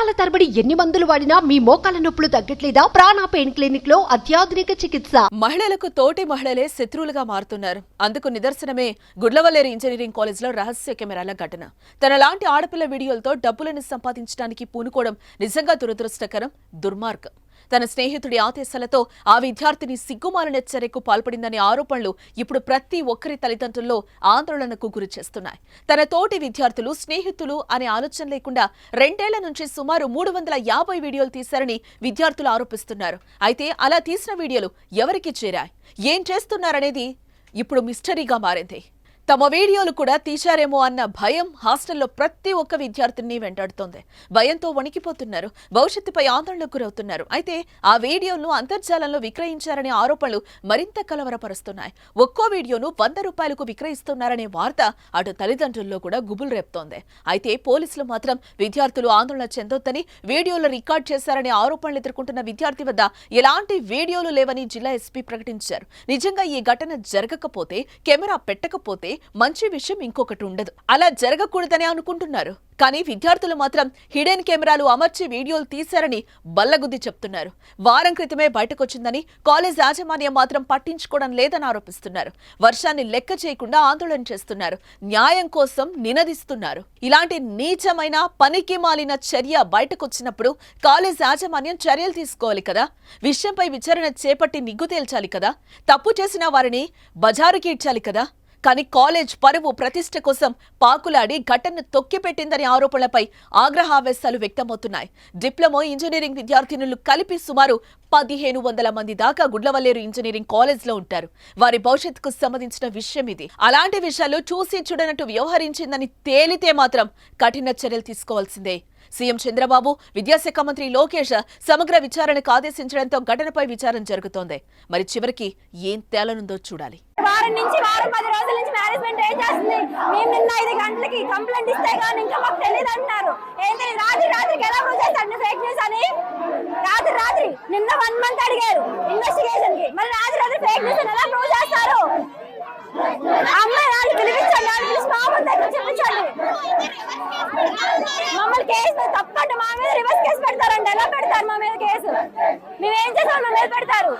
సంవత్సరాల తరబడి ఎన్ని మందులు వాడినా మీ మోకాల నొప్పులు తగ్గట్లేదా? ప్రాణ పెయిన్ క్లినిక్లో అత్యాధునిక చికిత్స. మహిళలకు తోటి మహిళలే శత్రువులుగా మారుతున్నారు. అందుకు నిదర్శనమే గుడ్లవల్లేరు ఇంజనీరింగ్ కాలేజ్లో రహస్య కెమెరాల ఘటన. తన లాంటి ఆడపిల్ల వీడియోలతో డబ్బులను సంపాదించడానికి పూనుకోవడం నిజంగా దురదృష్టకరం దుర్మార్గం. తన స్నేహితుడి ఆదేశాలతో ఆ విద్యార్థిని సిగ్గుమాలిన చర్యకు పాల్పడిందనే ఆరోపణలు ఇప్పుడు ప్రతి ఒక్కరి తల్లిదండ్రుల్లో ఆందోళనకు గురి చేస్తున్నాయి. తన తోటి విద్యార్థులు స్నేహితులు అనే ఆలోచన లేకుండా రెండేళ్ళ నుంచి సుమారు మూడు వందల యాభై వీడియోలు తీశారని విద్యార్థులు ఆరోపిస్తున్నారు. అయితే అలా తీసిన వీడియోలు ఎవరికి చేరాయి? ఏం చేస్తున్నారనేది ఇప్పుడు మిస్టరీగా మారింది. తమ వీడియోలు కూడా తీశారేమో అన్న భయం హాస్టల్లో ప్రతి ఒక్క విద్యార్థిని వెంటాడుతోంది. భయంతో వణికిపోతున్నారు. భవిష్యత్తుపై ఆందోళనకు గురవుతున్నారు. అయితే ఆ వీడియోను అంతర్జాలంలో విక్రయించారనే ఆరోపణలు మరింత కలవరపరుస్తున్నాయి. ఒక్కో వీడియోను వంద రూపాయలకు విక్రయిస్తున్నారనే వార్త అటు తల్లిదండ్రుల్లో కూడా గుబులు రేపుతోంది. అయితే పోలీసులు మాత్రం విద్యార్థులు ఆందోళన చెందొద్దని వీడియోలు రికార్డ్ చేశారనే ఆరోపణలు ఎదుర్కొంటున్న విద్యార్థి వద్ద ఎలాంటి వీడియోలు లేవని జిల్లా ఎస్పీ ప్రకటించారు. నిజంగా ఈ ఘటన జరగకపోతే కెమెరా పెట్టకపోతే మంచి విషయం ఇంకొకటి ఉండదు. అలా జరగకూడదనే అనుకుంటున్నారు. కానీ విద్యార్థులు మాత్రం హిడెన్ కెమెరాలు అమర్చి వీడియోలు తీశారని బల్లగుద్ది చెప్తున్నారు. వారం క్రితమే బయటకొచ్చిందని కాలేజ్ యాజమాన్యం మాత్రం పట్టించుకోవడం లేదని ఆరోపిస్తున్నారు. వర్షాన్ని లెక్క చేయకుండా ఆందోళన చేస్తున్నారు. న్యాయం కోసం నినదిస్తున్నారు. ఇలాంటి నీచమైన పనికి మాలిన చర్య బయటకొచ్చినప్పుడు కాలేజ్ యాజమాన్యం చర్యలు తీసుకోవాలి కదా? విషయంపై విచారణ చేపట్టి నిగ్గు తేల్చాలి కదా? తప్పు చేసిన వారిని బజారుకి ఇడ్చాలి కదా? కానీ కాలేజ్ పరువు ప్రతిష్ట కోసం పాకులాడి ఘటనను తొక్కిపెట్టిందనే ఆరోపణలపై ఆగ్రహావేశాలు వ్యక్తమవుతున్నాయి. డిప్లొమా ఇంజనీరింగ్ విద్యార్థినులు కలిపి సుమారు పదిహేను వందల మంది దాకా గుడ్లవల్లేరు ఇంజనీరింగ్ కాలేజ్లో ఉంటారు. వారి భవిష్యత్తుకు సంబంధించిన విషయం ఇది. అలాంటి విషయాలు చూసి చూడనట్టు వ్యవహరించిందని తేలితే మాత్రం కఠిన చర్యలు తీసుకోవాల్సిందే. సీఎం చంద్రబాబు విద్యాశాఖ మంత్రి లోకేష్ సమగ్ర విచారణకు ఆదేశించడంతో ఘటనపై విచారణ జరుగుతోంది. మరి చివరికి ఏం తేలనుందో చూడాలి. వారం నుంచి వారం పది రోజుల నుంచి మేనేజ్మెంట్ ఏం చేస్తుంది? మేము నిన్న ఐదు గంటలకి కంప్లైంట్ ఇస్తే కానీ ఇంకా మాకు తెలియదు అంటున్నారు ఏంటి? రాత్రి రాత్రికి ఎలా ప్రూవ్ చేస్తారు ఫేక్ న్యూస్ అని రాత్రి రాత్రి నిన్న వన్ మంత్ అడిగారు ఇన్వెస్టిగేషన్కి మరి రాత్రి రాత్రి ఫేక్ న్యూస్ ఎలా ప్రూవ్ చేస్తారు ఆ అమ్మాయి వాళ్ళు పిలిపించండి వాళ్ళు పిలిచి మా ముందు దగ్గర చెప్పించండి మమ్మల్ని కేసు తప్పంటే మా మీద రివర్స్ కేసు పెడతారండి ఎలా పెడతారు మా మీద కేసు మేము ఏం చేసాం మీద పెడతారు